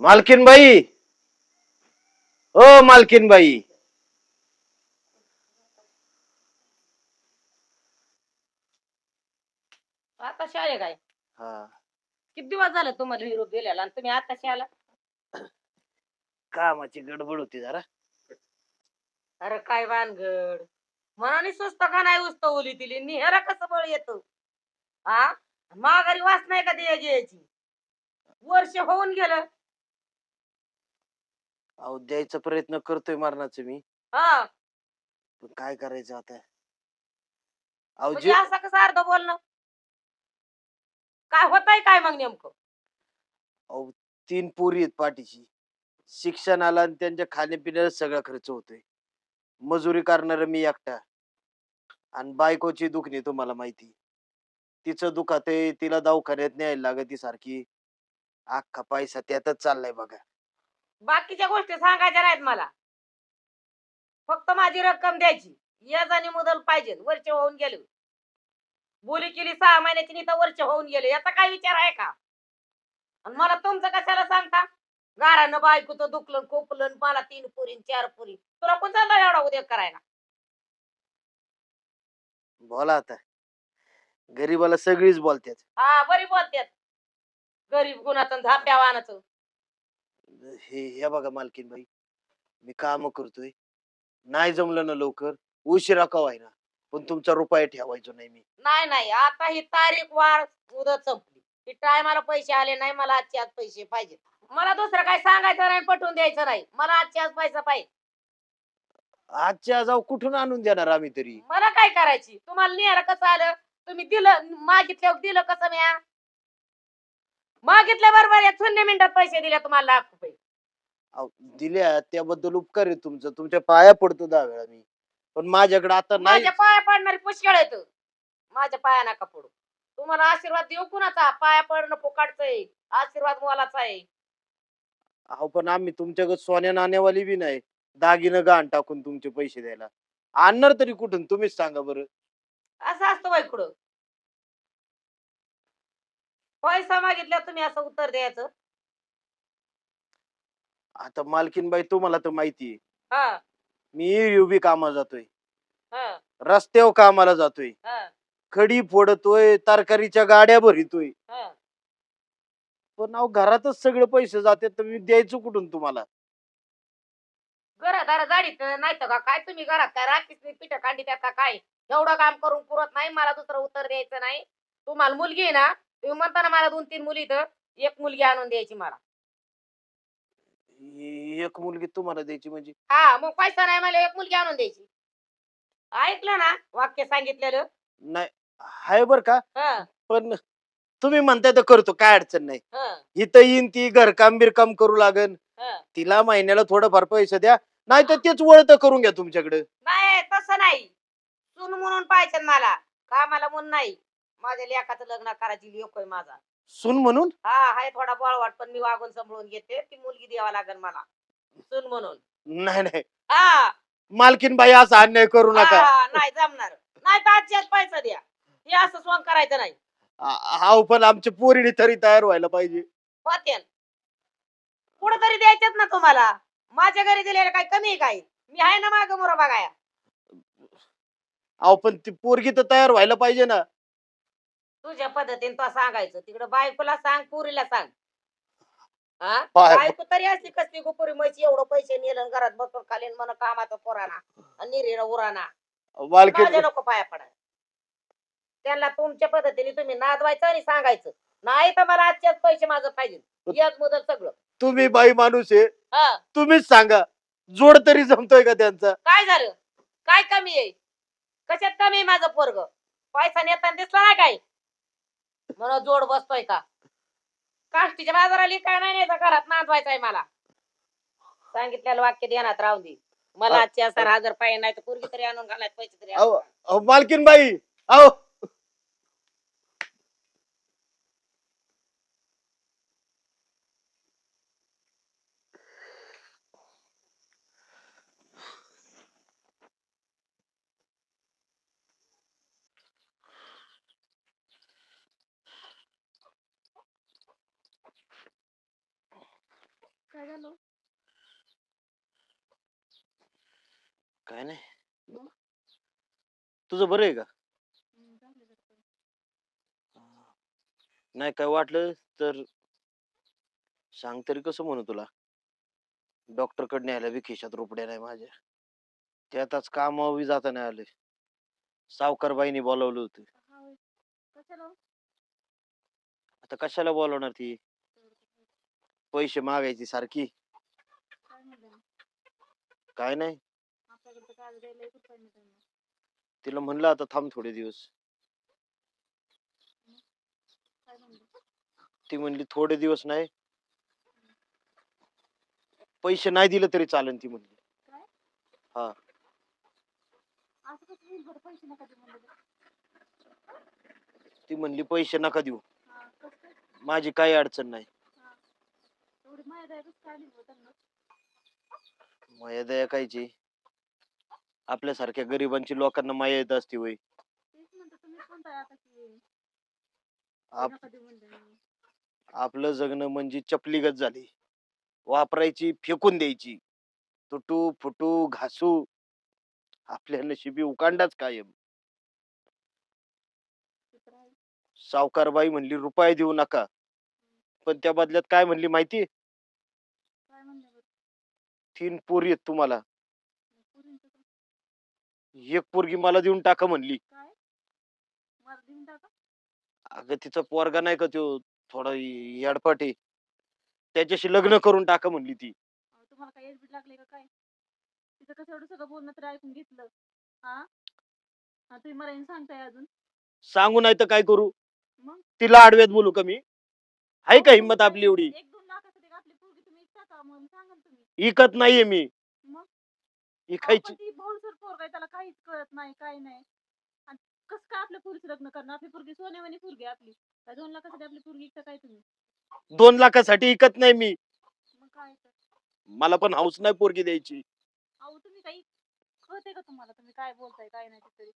मालकीन बाई ओ मालकीन बाई आता शाळे काय हा. किती दिवस झाले तुम्हाला निरोप दिलेला आणि तुम्ही आता शाळा कामाची गडबड होती जरा. अरे काय भानगड. मनाने स्वस्त का नाही उस्त ओली दिली? निहेरा कसं बळ येत? हा? माघारी वास नाही का द्यायची याची? वर्ष होऊन गेलं. अहो द्यायचा प्रयत्न करतोय मरणाचं मी. हा. पण काय करायचं आता? अहो म्हणजे जे असं कसं अर्ध बोलणं? काय होतंय काय मग नेमकं? अहो तीन पोरी आहेत पाठीची शिक्षणाला आणि त्यांच्या खाण्यापिण्याला सगळा खर्च होतोय. मजुरी करणार मी एकटा. आणि बायकोची दुखणी तुम्हाला माहिती. तिचं दुखात तिला दवाखान्यात न्यायला लागत ती सारखी. अख्खा पैसा त्यातच चाललाय बघा. बाकीच्या गोष्टी सांगायच्या नाहीत मला. फक्त माझी रक्कम द्यायची. याच आणि मुदल पाहिजे. वर्ष होऊन गेले. बोली केली सहा महिन्याची नाही तर वर्ष होऊन गेले. याचा काय विचार आहे का? आणि मला तुमचं कशाला सांगता? गारानं बायकोचं दुखलं कोपलं मला तीन पुरी चार पुरी. तुला कोण चालला एवढा उद्योग करायला? बोला आता. गरीबाला सगळीच बोलतात. हा बरी बोलत्यात गरीब गुणाचं झाप्या वाहनाचं हे हे बघा मालकीन बाई मी काम करतोय. नाही जमलं ना लवकर उशिरा का ना पण तुमचा रुपये ठेवायचो नाही मी. नाही नाही आता ही तारीख वार मुदत संपली. ही टायमाला पैसे आले नाही मला आजचे आज पैसे पाहिजे मला दुसरं काही सांगायचं नाही पटवून द्यायचं नाही. मला आजचे आज पैसा पाहिजे आजच्या जाऊ कुठून आणून देणार आम्ही तरी? मला काय करायची? तुम्हाला न्यायला कसं आलं? तुम्ही दिलं मागितल्यावर दिलं कसं म्या? मागितल्या बरोबर या शून्य मिनिटात पैसे दिले तुम्हाला लाख रुपये. अहो, दिल्या त्याबद्दल उपकार आहे तुमचं. तुमच्या पाया पडतो दहा वेळा मी. पण माझ्याकडे आता नाही. माझ्या पाया पडणारी पुष्कळ येत माझ्या पाया नका पडू. तुम्हाला आशीर्वाद देऊ कुणाचा? पाया पडणं फुकाटचंय आशीर्वाद मोलाचा आहे. अहो पण आम्ही तुमच्याकडे सोन्या नाण्यावाली बी नाही. दागिनं गहाण टाकून तुमचे पैसे द्यायला. आणणार तरी कुठून? तुम्हीच सांगा बरं. असं असतं बाई कुठं? पैसा मागितल्या तुम्ही असं उत्तर द्यायचं? आता मालकीनबाई तुम्हाला तर माहिती आहे. हा. मी युबी कामाला जातोय. हा. रस्त्यावर कामाला जातोय. हा. खडी फोडतोय तरकारीच्या गाड्या भरितोय. हा. पण अहो घरातच सगळे पैसे जाते तर मी द्यायचं कुठून तुम्हाला? घरादार गाडीत नाही तर का? काय तुम्ही घरात काय राखीच पिठ कांडी त्यात का काय? एवढं काम करून पुरत नाही मला दुसरं उत्तर द्यायचं नाही. तुम्हाला मुलगी आहे ना तुम्ही म्हणता ना मला दोन तीन मुली तर एक मुलगी आणून द्यायची मला. ए- एक मुलगी तुम्हाला द्यायची म्हणजे? हा मग पैसा नाही मला एक मुलगी आणून द्यायची. ऐकलं ना वाक्य सांगितलेलं? नाही हाय बर का? हा. पण तुम्ही म्हणताय तर करतो काय अडचण नाही. हा. इथं येईन ती घरकाम बिरकाम करू लागन. हा. तिला महिन्याला थोडंफार पैसे द्या नाही तर तेच वळत करून घ्या तुमच्याकडे. नाही तसं नाही. सून म्हणून पाहिजे मला. कामाला म्हणून नाही. माझ्या लेखाचं लग्न करायची लेख आहे माझा. सून म्हणून? हा हाय थोडा बळवाट पण मी वागून सांभाळून घेते. ती मुलगी द्यावा लागेल मला. सून म्हणून. नाही नाही. हा. मालकीन बाई असा अन्याय करू नका. हा, नाही जमणार. नाही तर पैसा द्या. हे असं स्वांग करायचं नाही. आ- हाव पण आमच्या पोरीने तरी तयार व्हायला पाहिजे. होते कुठं तरी द्यायचेच ना तुम्हाला. माझ्या घरी दिलेलं काय कमी आहे काय मी आहे ना माग मोरा बघाया. अहो पण ती पोरगी तर तयार व्हायला पाहिजे ना. तुझ्या पद्धतीने तो सांगायचं. तिकडे बायकोला सांग पुरीला सांग. हा? पाय- बायको तरी असली कसली गुपुरी म्हशी एवढं पैसे नेलं आणि घरात बसून खालीन मन कामाचा पोराना आणि निरीरा उराना. माझ्या नको पाया पडा त्यांना तुमच्या पद्धतीने तुम्ही नादवायचं आणि सांगायचं. नाही तर मला आजच्याच पैसे माझं पाहिजे. एक मुदत सगळं. तुम्ही बाई माणूस आहे. हा. तुम्हीच सांगा. जोड तरी जमतोय का त्यांचा? काय झालं? काय कमी आहे? कशात कमी आहे माझं पोरग? पैसा नेताना दिसला नाही काय? म्हणून जोड बसतोय का? काष्टीच्या बाजाराली काय नाही न्यायचं घरात नांदवायचं आहे मला. सांगितलेलं वाक्य ध्यानात राहून दे. मला अ- आजचे हजार हजार पाहिजे नाही तर पोरगी तरी आणून घालायचे पैसे तरी अहो आणून. घाल. अहो, मालकीन बाई अहो. काय नाही. तुझं बरं आहे का? नाही काय वाटलं तर सांग तरी कसं म्हणू तुला. डॉक्टरकडे न्यायला बी खिशात रुपड्या नाही माझ्या. ते आताच बी जाता नाही आले. सावकारबाईनी बोलावलं होतं. आता कशाला बोलवणार ती? पैसे मागायची सारखी. काय नाही. तिला म्हणलं आता थांब थोडे दिवस. ती म्हणली थोडे दिवस नाही. पैसे नाही दिले तरी चालेल ती म्हणली. तर. ती म्हणली पैसे नका देऊ. हा? माझी काही अडचण नाही. हा. माया दया कायची? आपल्यासारख्या गरिबांची लोकांना माया येत असते वय तेच म्हणतो तुम्ही म्हणताय आता की? आप नका देऊ म्हणलं मी. आपलं जगणं म्हणजे चपलीगत झाली. वापरायची फेकून द्यायची. तुटू फुटू घासू. आपल्या नशिबी उकांडाच कायम. ते तर आहे. सावकारबाई म्हणली रुपये देऊ नका. पण त्या बदल्यात काय म्हणली माहिती? काय म्हणलं? बरं तीन पोरी आहेत तुम्हाला. एक पोरगी मला देऊन टाका म्हणली. काय? मला देऊन टाका? अगं तिचा पोरगा नाही का तो थोडा येडपाट आहे. त्याच्याशी लग्न करून टाका म्हणली ती. अहो, तुम्हाला काय एडमिट लागले का काय? तिथं कसं एवढं सगळं बोलणं तरी ऐकून घेतलं. हा? हा तुम्ही मला हे सांगताय अजून? सांगू नाही तर काय करू? मग? तिला आडव्यात बोलू का मी? आहे का हिंमत आपली एवढी? एक दोन लाखासाठी का आपली पोरगी तुम्ही इकता का? मग सांगा ना तुम्ही. इकत नाहीये मी. मग? अहो, इकायची पण ती बोलसर पोरग आहे त्याला काहीच कळत नाही काय नाही. आणि कसं काय आपल्या पोरीचं लग्न करणार? आपली पोरगी सोन्यावानी पोरगी आहे आपली. काय दोन लाखासाठी आपली पोरगी इकता काय तुम्ही? दोन लाखासाठी इकत नाही मी. मग काय तर? मला पण हाऊस नाही पोरगी द्यायची. अहो तुम्ही काही कळते का तुम्हाला? तुम्ही काय बोलताय काय नाही ते तरी?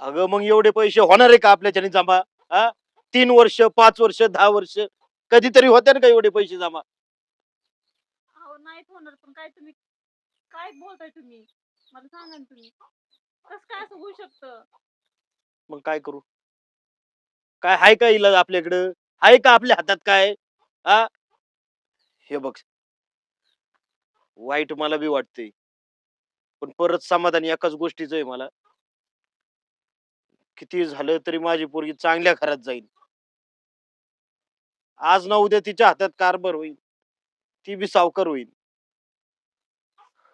अगं मग एवढे पैसे होणार आहे का आपल्याच्याने जमा? हा? तीन वर्ष पाच वर्ष दहा वर्ष? कधीतरी होते ना का एवढे पैसे जमा? अहो नाहीच होणार पण काय तुम्ही काय बोलताय तुम्ही? मला सांगा ना तुम्ही. कसं काय असं होऊ शकतं? मग काय करू? काय आहे का इलाज आपल्याकडं? आहे का आपल्या हातात काय? हा? हे बघ. वाईट मला बी वाटते पण परत समाधान एकाच गोष्टीचं आहे मला. किती झालं तरी माझी पोरगी चांगल्या घरात जाईल. आज ना उद्या तिच्या हातात कारभार होईल. ती बी सावकार होईल.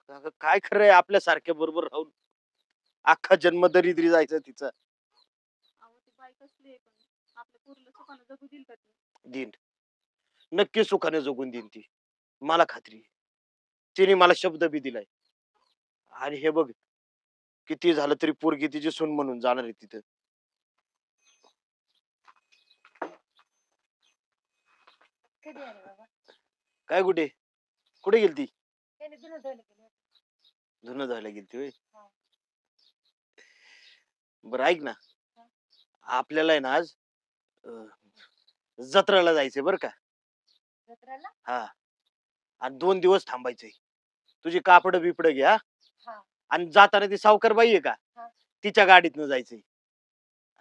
अगं काय खरंय आपल्या सारख्या बरोबर राहून? अख्खा जन्म दरिद्री जायचं तिचा. अहो ती बाई कसली आहे पण? आपल्या पोरीला सुखानं जगू देईल का ती? देईन. नक्की सुखाने जगून देईन ती. मला खात्री आहे. तिने मला शब्द बी दिलाय. आणि हे बघ किती झालं तरी पोरगी तिची सून म्हणून जाणार आहे तिथं. कधी आले बाबा? काय कुठे? कुठे त्याने जुनं गेलं धुणं धुवायला गेलती होय. हा. बरं ऐक ना. हा. आपल्याला आहे ना आज अं, जत्रेला जायचंय बरं का. जत्रेला? हा. आणि दोन दिवस थांबायचंय. तुझी कापड बिपड घ्या हा. आणि जाताना ती सावकार बाई आहे का? हा. तिच्या गाडीतनं जायचंय.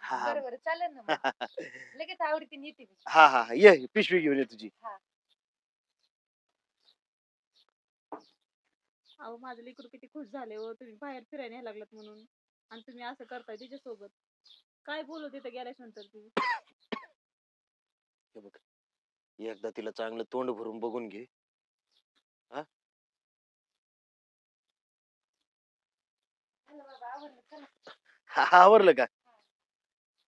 हा. बरं चालेल ना मग. लगेच येते मी. हा हा हा. ये पिशवी घेऊन ये तुझी. अहो माझं लेकरू किती खुश झाले हो तुम्ही बाहेर फिरायला न्यायला लागलात म्हणून. आणि तुम्ही असं करताय तिच्यासोबत. काय बोलू तिथं गेल्याच्यानंतर ती? हे बघ एकदा तिला चांगलं तोंड भरून बघून घे. चला बाबा आवडलं चला हा, आवरलं का?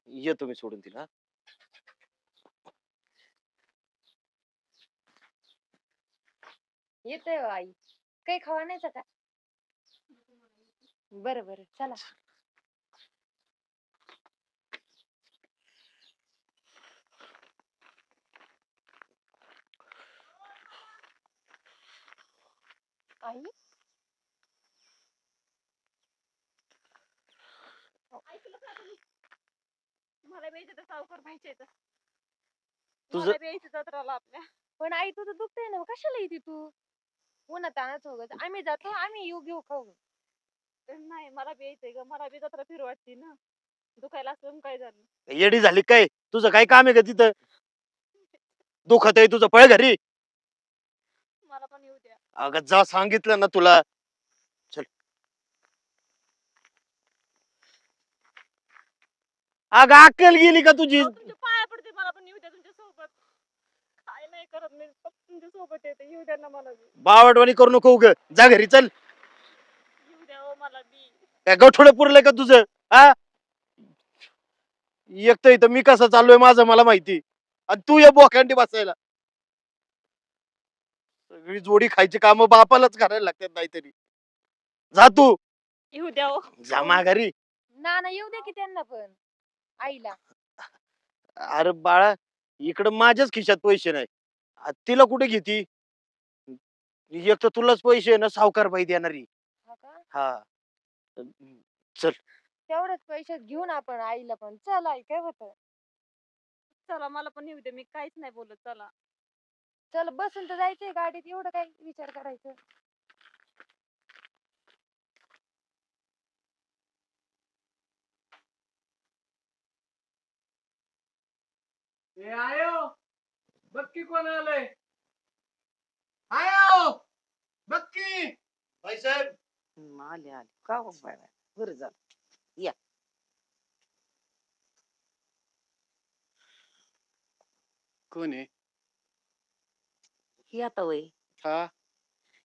येतो मी सोडून तिला हा. येतोय हो आई. काही खावा नाहीचा का बरं बरं चला. आई? ऐकलं का तुम्ही. तुम्हाला बी यायचं सावकार पाहिजे तर. तुझं- मला बी यायचं जत्राला आपल्या. पण आई तुझं दुखतंय ना कशाला येते तू? उन्हात आणत वगैरे आम्ही जातो आम्ही येऊ घेऊ खाऊ. नाही मला बी यायचंय ग. मला बी जत्रा फिरू वाटते ना. दुखायला असलं मग काय झालं? येडी झाली काय? तुझं काय काम आहे का तिथं? दुखत आहे तुझं पळ घरी. मला पण येऊ द्या. अगं जा सांगितलं ना तुला. चल. अगं अक्कल गेली का तुझी? अहो, तुमच्या पाया पडते मला पण येऊ द्या तुमच्यासोबत काय नाही करत मी फक्त तुमच्यासोबत येते येऊ द्या ना मला बी बावटवाणी करू नको उग. जा घरी चल. येऊ द्या मला बी काय गठोडे पुरलंय का तुझं? हा? एकटं इथं मी कसं चाललोय माझं मला माहिती. आणि तू या बोकांडी बसायला. सगळी जोडी खायची काम बापालाच करायला लागतात नाहीतरी. जा तू. येऊ द्या हो. जा माघारी. ना ना येऊ दे की त्यांना पण. आईला. अरे बाळा इकडं माझ्याच खिशात पैसे नाही. आ, तिला कुठे घेती? एक तर तुलाच पैसे आहे ना सावकार बाई देणारी. हा का? हा. तेवढ्याच पैशात घेऊन आपण आईला पण चल आई काय होत चला मला पण येऊ द्या मी काहीच नाही बोलत चला. चल बसून तर जायचंय गाडीत एवढं काय विचार करायचं? ए आयो! बक्की कोण आलंय. आयो बक्की साहेब! आले आले. का हो बाय बाय बरं झालं. या. कोण आहे? ही आता वय. हा?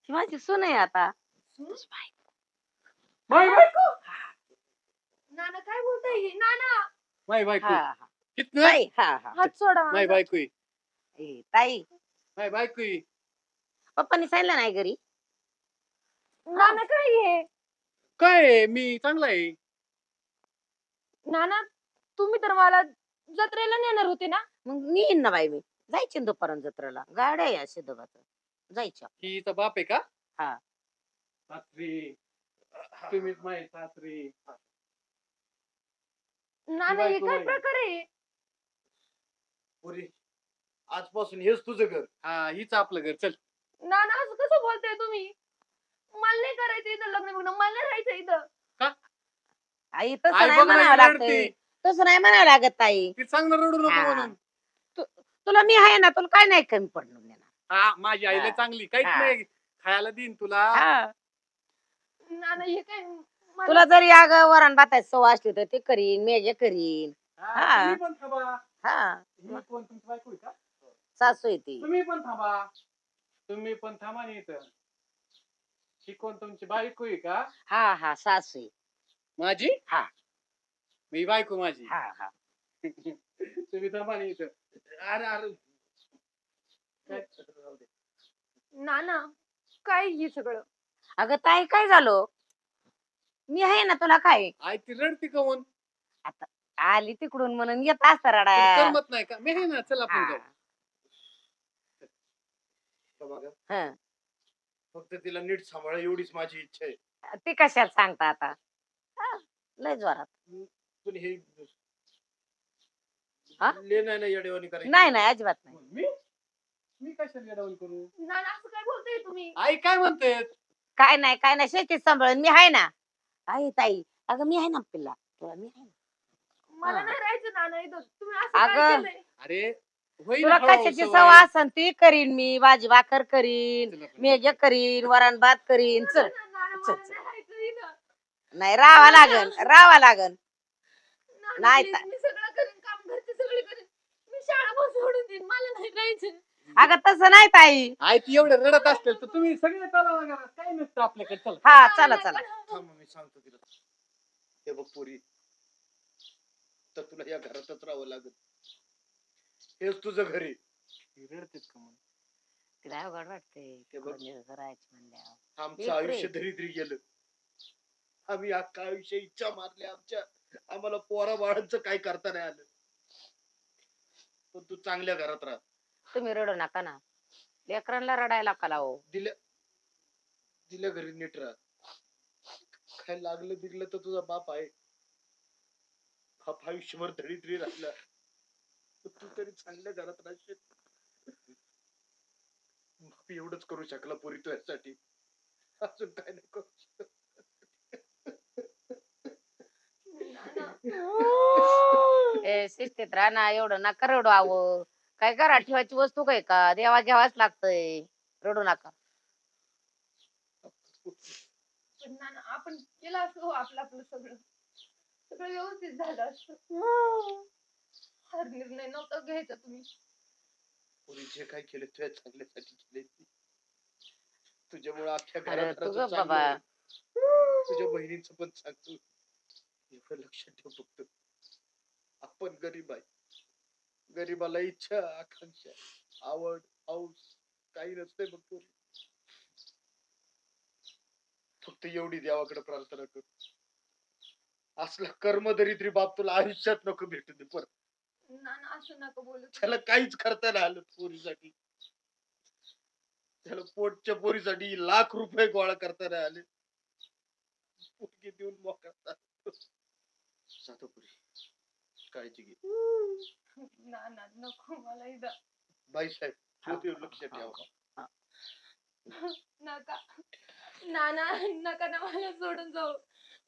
ही माझी सून आहे आता. माय बायको नाना काय बोलताय नाना! माय बायको हा हा. कितना ताई हा हा. हात सोडा माय माझा. बायको आहे. ए, ताई. माय बायको आहे. पप्पानी सांगितलं नाही घरी. नाना काय हे काय आहे? मी चांगला आहे. नाना तुम्ही तर मला जत्रेला नेणार होते ना? मग मी येईन ना बाई मी. जायची ना दुपारून जत्रेला. गाड्या या शिदबाच जायच्या. ही हिचा बाप आहे का? हा. सासरी. तुम्हीच माय सासरी. नाना हे काय आहे. प्रकार आहे? पुरी आजपासून हेच तुझं घर. हा हीच आपलं घर. चल. नाना असं कसं बोलताय तुम्ही? मला नाही करायचं इथं लग्न बिग्न मला नाही राहायचं इथं. आई तसं आई नाही म्हणावं ना लागतंय. रडते. तसं नाही म्हणावं लागत ताई ती चांगलं रडू नको हा. म्हणून. तुला मी आहे ना तुला काय नाही कमी देणार. हा माझी आईला हा. चांगली काहीच हा. नाही. खायला देईन तुला. हा. नाना हे काय मला- तुला जरी अग वरण भाताची सव असली तर ते करीन मेजे करीन. हा, हा. तुम्ही पण थांबा. हा. ही कोण तुमची बायको आहे का? सासू आहे ती. तुम्ही पण थांबा. तुम्ही पण थांबा नाही इथं. ही कोण तुमची बायको आहे का? हा हा सासू आहे. माझी? हा. मी बायको माझी. हा हा. तुम्ही थांबा नाही इथं. अरे अरे. काय? राहू दे. नाना काय हे सगळं? अगं ताई काय झालं? मी आहे ना तुला काय? आई ती रडती का म्हणून? आली तिकडून म्हणून येत असत रडा. करमत नाही का? मी आहे ना चल आपण जाऊ. बघा, हा. फक्त तिला नीट सांभाळा एवढीच माझी इच्छा आहे. ती कशाला सांगता आता? हा, लय जोरात. पण हे हा? ले नाही ना येडेवानी करायची. नाही नाही अजिबात नाही. मी? मी कशाला येडावून करू? नाना असं काय बोलताय तुम्ही? आई काय म्हणते? काय नाही काय नाही शेतीत सांभाळून मी आहे ना. आहे ताई अगं मी आहे ना पिल्ला. तुला मी आहे ना. मला हा. नाही राहायचं नाना इथं. तुम्ही असं काय अगं. केलंय? अरे होईल तुला हळूहळू कशाची सवय. सव असन? ती करीन मी भाजी भाकर करीन. मेजे करीन वरण भात करीन. चल नाही चल. राहावा लागन राहावा लागन. नाना, नाही please, ता- मी सगळं करीन काम घरचे सगळे करीन. मी शाळा पण सोडून देईन मला नाही राहायचं अगं तसं नाही ताई. आई ती एवढं रडत असतील तर तुम्ही सगळे चला ना घरात. काय नसतं आपल्याकडे चल. हा चला चला. थांब मी सांगतो तिला. हे बघ पुरी. तर तुला या घरातच राहावं लागेल. हेच तुझं घरी रडतेच का म्हणून तिला अवघड वाटते ते बघ. करायची म्हणल्यावर. आमचं. आयुष्य धरित्री गेलं. आम्ही अख्खा आयुष्य इच्छा मारल्या आमच्या. आम्हाला पोरा बाळांचं काय करता नाही आलं. पण तू चांगल्या घरात राहा. तुम्ही रडू नका ना. लेकरांना रडायला का लावू. दिल्या दिल्या घरी नीट राहा. काय लागलं बिगलं तर तुझा बाप आहे. बाप आयुष्यभर धरित्री राहिला. तू तरी चांगल्या घरात राहशील. बाप एवढंच करू शकला पुरी तुझ्यासाठी. अजून काय नाही करू शकत. ए शिस्तीत राहा ना एवढं नका रडू आव. काय घरात ठेवायची वस्तू काय का? देवा घ्यावाच लागतंय. रडू नका. पण नाना आपण केलं असं हो आपलं आपलं सगळं. सगळं व्यवस्थित झालं असतं. हर निर्णय नव्हता घ्यायचा तुम्ही. पुरी जे काय केलं तुझ्या चांगल्यासाठी केले तुझ्यामुळे अख्ख्या अरे घरात तू बाबा. तुझ्या बहिणीचं पण सांगतो एवढं लक्षात ठेव फक्त. आपण गरीब आहे. गरीबाला इच्छा आकांक्षा आवड हौस काही नसते बघ पोरी. फक्त एवढी देवाकडे प्रार्थना कर. असलं कर्मदरिद्री बाप तुला आयुष्यात नको भेटू दे परत. नाना असं नका बोलू. त्याला काहीच करता नाही आलं पोरीसाठी. त्याला पोटच्या पोरीसाठी लाख रुपये गोळा करता नाही आले. पोटगी देऊन मोकळा जातो पुरी काळजी घे. नाना नको मला इथं. बाई साहेब ज्योतीवर लक्ष ठेवा. नका. नाना नका ना मला सोडून जाऊ.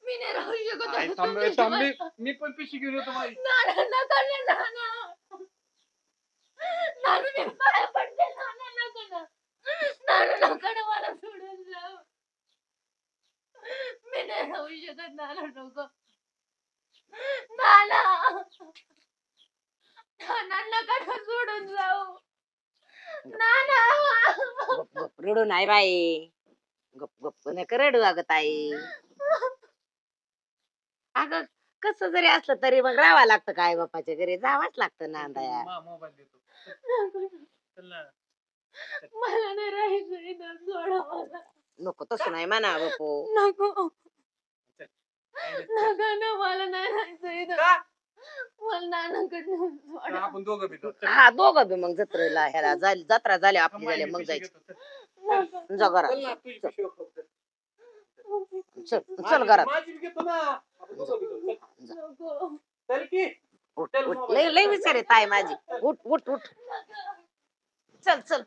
मी नाही राहू शकत आई, आता थांब, तुम्ही थांब, मी- पण पिशी घेऊन येतो बाई. ना नाना नाना मी पाया पडते नाना नका ना नाना नका ना मला सोडून जाऊ मी नाही राहू शकत नाना नको नाना नाना नका ना सोडून जाऊ नाना गप गप रडू नाही बाई. गप गप नका रडू अगं ताई अगं कसं जरी असलं तरी मग राहावं लागतं काय बापाच्या घरी? जावंच लागतं नांदाया मोबाईल देतो. चल ना. मला नाही राहायचं इथं सोडा मला. नको तसं नाही म्हणा बापू नको. काय नाही. नका ना मला नाही का? मला नानाकडनं तर सोडा. आपण दोघं भेटू चल. हा दोघं बी मग जत्रेला ह्याला जत्रा झाली आपली थांब, झाली आई, मी मग जायचं. जा घरात. चल. चल घरात. उठ उठ. लय लय विचार आहे ताई माझी. उठ उठ उठ. चल. चल.